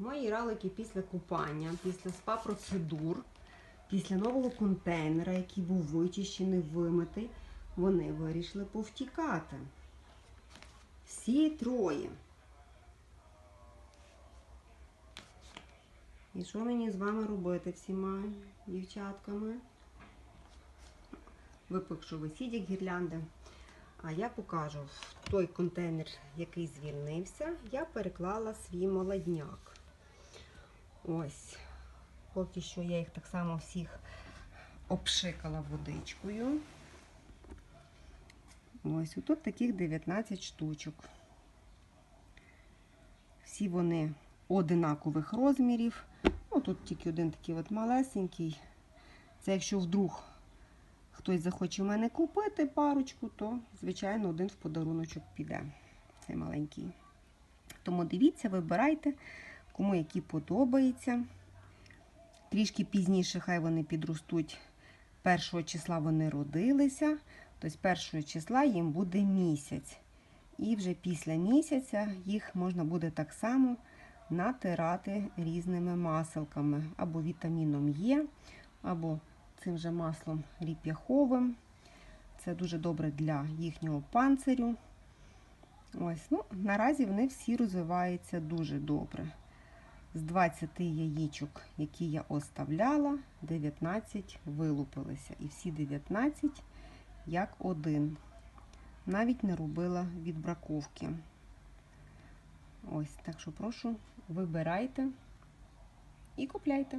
Мої ралики після купання, після спа-процедур, після нового контейнера, який був вичищений, вимитий, вони вирішили повтікати. Всі троє. І що мені з вами робити всіма дівчатками? Випекшу висідь гірлянди. А я покажу той контейнер, який звільнився, я переклала свій молодняк. Ось. Поки що я їх так само всіх обшикала водичкою. Ось тут таких 19 штучок. Всі вони одинакових розмірів. Ну, тут тільки один такий от малесенький. Це якщо вдруг хтось захоче в мене купити парочку, то, звичайно, один в подаруночок піде. Цей маленький. Тому дивіться, вибирайте, кому які подобаються. Трішки пізніше, хай вони підростуть. Першого числа вони родилися, тобто першого числа їм буде місяць. І вже після місяця їх можна буде так само натирати різними маселками, або вітаміном Е, або цим же маслом ріп'яховим. Це дуже добре для їхнього панцирю. Ось, ну, Наразі вони всі розвиваються дуже добре. З 20 яєчок, які я оставляла, 19 вилупилися. І всі 19 як один. Навіть не робила відбраковки. Ось, так що прошу, вибирайте і купляйте.